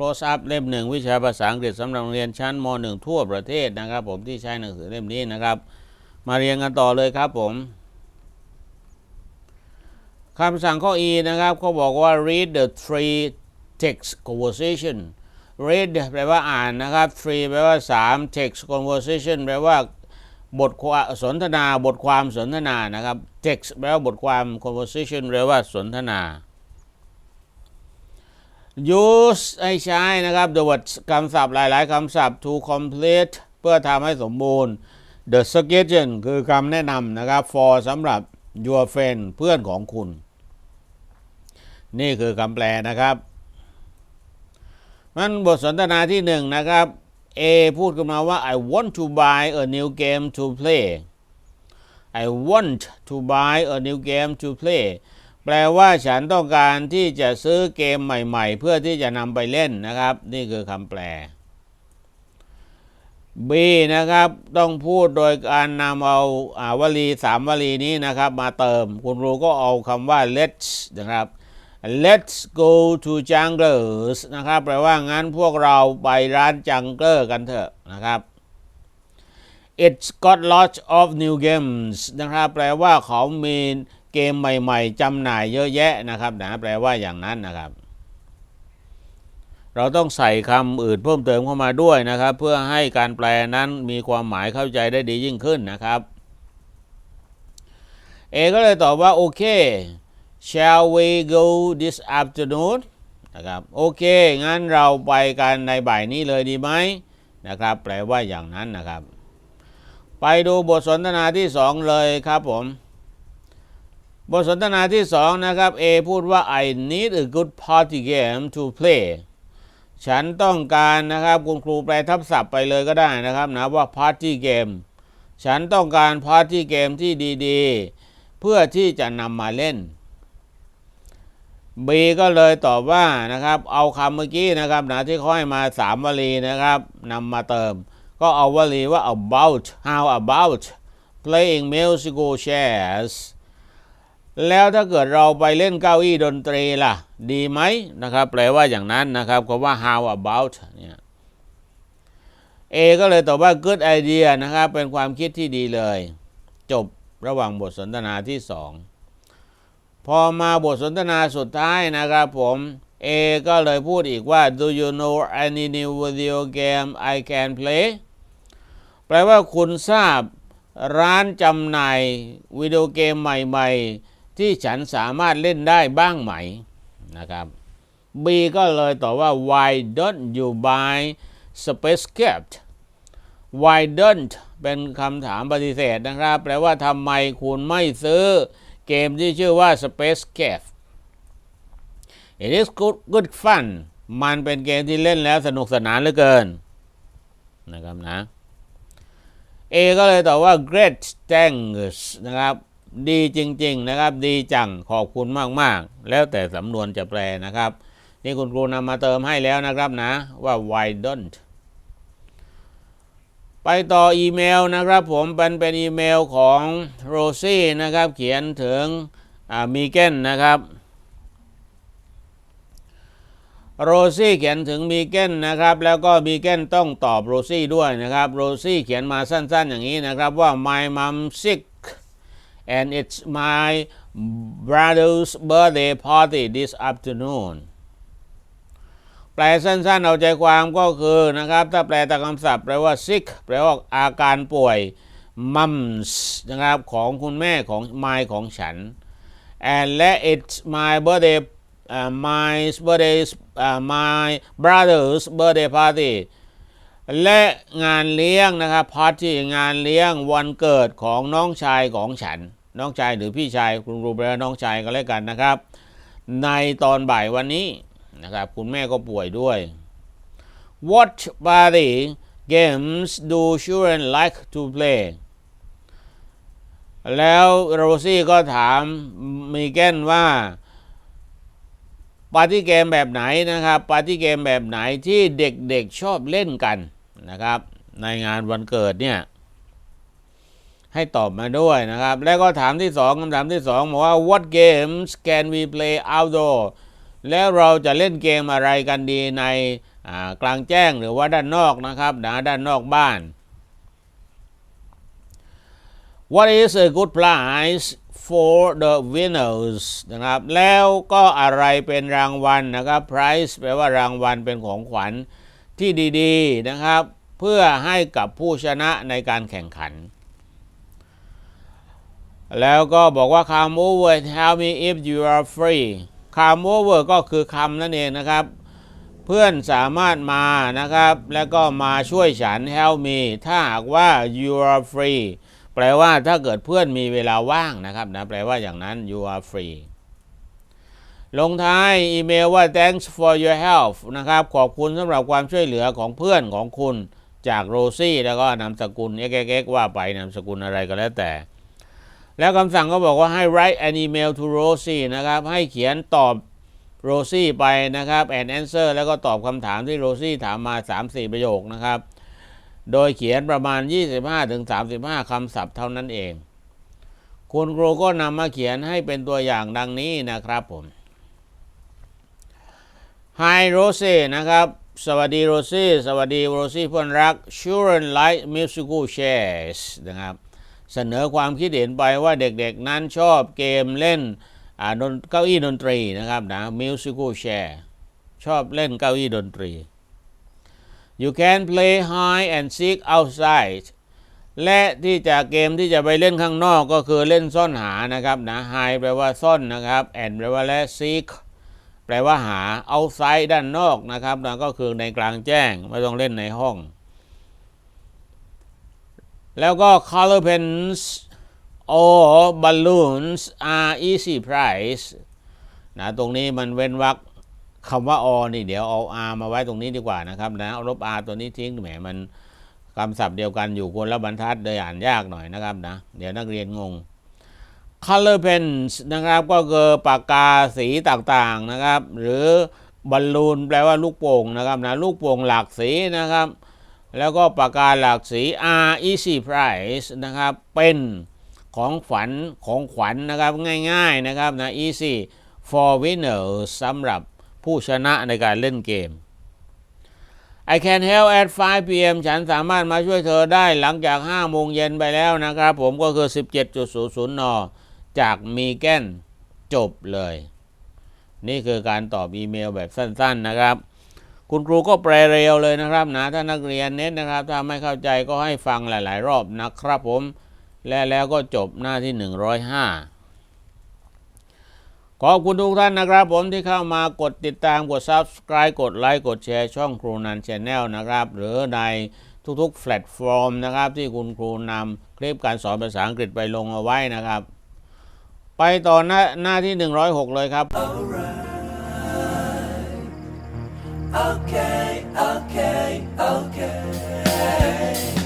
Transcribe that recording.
close up เล่มหนึ่งวิชาภาษาอังกฤษสำหรับโรงเรียนชั้นม .1 ทั่วประเทศนะครับผมที่ใช้หนังสือเล่มนี้นะครับ มาเรียนกันต่อเลยครับผมคำสั่งข้อ E นะครับเขาบอกว่า read the three text conversation read แปลว่าอ่านนะครับ three แปลว่า 3 text conversation แปลว่าบทความสนทนา บทความสนทนานะครับ text แปลว่าบทความ conversation แปลว่าสนทนา use ให้ใช้นะครับ the word คำศัพท์หลาย ๆคำศัพท์ to complete เพื่อทำให้สมบูรณ์ the suggestion คือคำแนะนำนะครับ for สำหรับ your friend เพื่อนของคุณ นี่คือคำแปลนะครับ มันบทสนทนาที่หนึ่งนะครับ A พูดขึ้นมาว่า I want to buy a new game to play I want to buy a new game to play แปลว่าฉันต้องการที่จะซื้อเกมใหม่ ๆ เพื่อที่จะนำไปเล่นนะครับ นี่คือคำแปล B นะครับต้องพูดโดยการนำเอาอาวลีสามวลีนี้นะครับ มาเติมคุณครูก็เอาคำว่า let's นะครับ let's go to Junglers นะครับแปลว่างั้นพวกเราไปร้านจังเกอร์กันเถอะนะครับ It's got lots of new games นะครับแปลว่าเขามี เกมใหม่ๆจำหน่ายเยอะแยะนะครับนะแปลว่าอย่างนั้นนะครับ เราต้องใส่คำอื่นเพิ่มเติมเข้ามาด้วยนะครับ เพื่อให้การแปลนั้นมีความหมายเข้าใจได้ดียิ่งขึ้นนะครับเอก็เลยตอบว่าโอเค shall we go this afternoon นะครับโอเค งั้นเราไปกันในบ่ายนี้เลยดีไหมนะครับ แปลว่าอย่างนั้นนะครับ ไปดูบทสนทนาที่สองเลยครับผม บทสนทนาที่สองนะครับ A พูดว่า I need a good party game to play ฉันต้องการนะครับคุณครูแปลทับศัพท์ไปเลยก็ได้นะครับนะว่า party game ฉันต้องการ party game ที่ดีๆ เพื่อที่จะนำมาเล่น B ก็เลยตอบว่านะครับ เอาคำเมื่อกี้นะครับนะที่เขาให้มาสามวลีนะครับนำมาเติม ก็เอาวลีว่า about how about playing musical chairs แล้วถ้าเกิดเราไปเล่นเก้าอี้ดนตรีล่ะ ดีไหมนะครับ แปลว่าอย่างนั้นนะครับคำว่า how about เนี่ย A ก็เลยตอบว่า good idea นะครับ เป็นความคิดที่ดีเลย จบระหว่างบทสนทนาที่สองพอมาบทสนทนาสุดท้ายนะครับผม A ก็เลยพูดอีกว่า do you know any new video game I can play แปลว่าคุณทราบร้านจำหน่ายวิดีโอเกมใหม่ ๆ ที่ฉันสามารถเล่นได้บ้างไหมนะครับ B ก็เลยตอบว่า why don't you buy Spacecraft why don't เป็นคำถามปฏิเสธนะครับ แปลว่าทำไมคุณไม่ซื้อเกมที่ชื่อว่า Spacecraft It is good good fun มันเป็นเกมที่เล่นแล้วสนุกสนานเหลือเกินนะครับนะ A ก็เลยตอบว่า great thanks นะครับ ดีจริง ๆนะครับ ดีจังขอบคุณมากๆ แล้วแต่สำนวนจะแปลนะครับ นี่คุณครูนำมาเติมให้แล้วนะครับนะว่า why don't ไปต่ออีเมลนะครับผมเป็นเป็นอีเมลของโรซี่นะครับ เขียนถึงมีเกนนะครับโรซี่เขียนถึงมีเกนนะครับ แล้วก็มีเกนต้องตอบโรซี่ด้วยนะครับโรซี่เขียนมาสั้นๆ อย่างนี้นะครับว่า my mom sick and it's my brother's birthday party this afternoon แปลสั้นๆ เอาใจความก็คือนะครับ ถ้าแปลตามคำศัพท์แปลว่า sick แปลว่าอาการป่วย mums นะครับ ของคุณแม่ของ my ของฉัน and และ it's my birthday uh, my birthday uh, my brother's birthday party และงานเลี้ยงนะครับ party งานเลี้ยงวันเกิดของน้องชายของฉัน น้องชายหรือพี่ชายคุณรูเบลน้องชายก็แล้วกันนะครับ ในตอนบ่ายวันนี้นะครับคุณแม่ก็ป่วยด้วย What party games do children like to play แล้วโรซี่ก็ถามมีแกนว่าปาร์ตี้เกมแบบไหนนะครับปาร์ตี้เกมแบบไหนที่เด็กๆชอบเล่นกันนะครับ ในงานวันเกิดเนี่ย ให้ตอบมาด้วยนะครับ แล้วก็ถามที่สองคำถามที่สองบอกว่า what games can we play outdoor แล้วเราจะเล่นเกมอะไรกันดีในกลางแจ้งหรือว่าด้านนอกนะครับนะด้านนอกบ้าน What is a good prize for the winners นะครับ แล้วก็อะไรเป็นรางวัลนะครับ prize แปลว่ารางวัลเป็นของขวัญที่ดี ๆ นะครับ เพื่อให้กับผู้ชนะในการแข่งขัน แล้วก็บอกว่า come over and tell me if you are free come over ก็คือคำนั่นเองนะครับ เพื่อนสามารถมานะครับ แล้วก็มาช่วยฉัน help me ถ้าหากว่า you are free แปลว่าถ้าเกิดเพื่อนมีเวลาว่างนะครับนะแปลว่าอย่างนั้น you are free ลงท้ายอีเมลว่า thanks for your help นะครับ ขอบคุณสำหรับความช่วยเหลือของเพื่อนของคุณจากโรซี่ แล้วก็นามสกุลเอ็กๆว่าไปนามสกุลอะไรก็แล้วแต่ แล้วคำสั่งก็บอกว่าให้ write an email to Rosie นะครับ ให้เขียนตอบโรซี่ไปนะครับ and answer แล้วก็ตอบคำถามที่โรซี่ถามมา 3-4 ประโยคนะครับ โดยเขียนประมาณ 25-35 คำศัพท์เท่านั้นเอง คุณครูก็นำมาเขียนให้เป็นตัวอย่างดังนี้นะครับผม Hi Rosie นะครับ สวัสดีโรซี่ สวัสดีโรซี่เพื่อนรัก Children like musical chairs นะครับ เสนอความคิดเห็นไปว่าเด็กๆนั้นชอบเกมเล่นอ่าดนเก้าอี้ดนตรีนะครับนะ musical chair ชอบเล่นเก้าอี้ดนตรี you can play hide and seek outside และที่จะเกมที่จะไปเล่นข้างนอกก็คือเล่นซ่อนหานะครับนะ hide แปลว่าซ่อนนะครับ and แปลว่าและ seek แปลว่าหา outside ด้านนอกนะครับนะก็คือในกลางแจ้งไม่ต้องเล่นในห้อง แล้วก็ color pens or balloons are easy price นะตรงนี้มันเว้นวรรคคำว่า or นี่เดี๋ยวเอา r มาไว้ตรงนี้ดีกว่านะครับนะเอาลบ r ตัวนี้ทิ้งแหมมันคำศัพท์เดียวกันอยู่คนละบรรทัดเลยอ่านยากหน่อยนะครับนะเดี๋ยวนักเรียนงง color pens นะครับก็คือปากกาสีต่างๆนะครับ หรือบอลลูนแปลว่าลูกโป่งนะครับนะลูกโป่งหลากสีนะครับ แล้วก็ปากกาหลากสี R easy prize นะครับเป็นของขวัญของขวัญนะครับง่ายๆนะครับนะ easy for winners สำหรับผู้ชนะในการเล่นเกม I can help at 5 p.m. ฉันสามารถมาช่วยเธอได้หลังจาก 5 โมงเย็นไปแล้วนะครับ ผมก็คือ 17.00 น จากมีแกนจบเลย นี่คือการตอบอีเมลแบบสั้นๆนะครับ คุณครูก็แปลเร็วเลยนะครับนะถ้านักเรียนเน้นนะครับ ถ้าไม่เข้าใจก็ให้ฟังหลาย ๆ รอบนะครับผม และแล้วก็จบหน้าที่ 105ขอบคุณทุกท่านนะครับ ผมที่เข้ามากดติดตามกด Subscribe กดไลค์กดแชร์ช่องครูนันชแนลนะครับ หรือในทุกๆแพลตฟอร์มนะครับ ที่คุณครูนำคลิปการสอนภาษาอังกฤษไปลงเอาไว้นะครับ ไปต่อหน้าหน้าที่ 106 เลยครับ okay, okay, okay.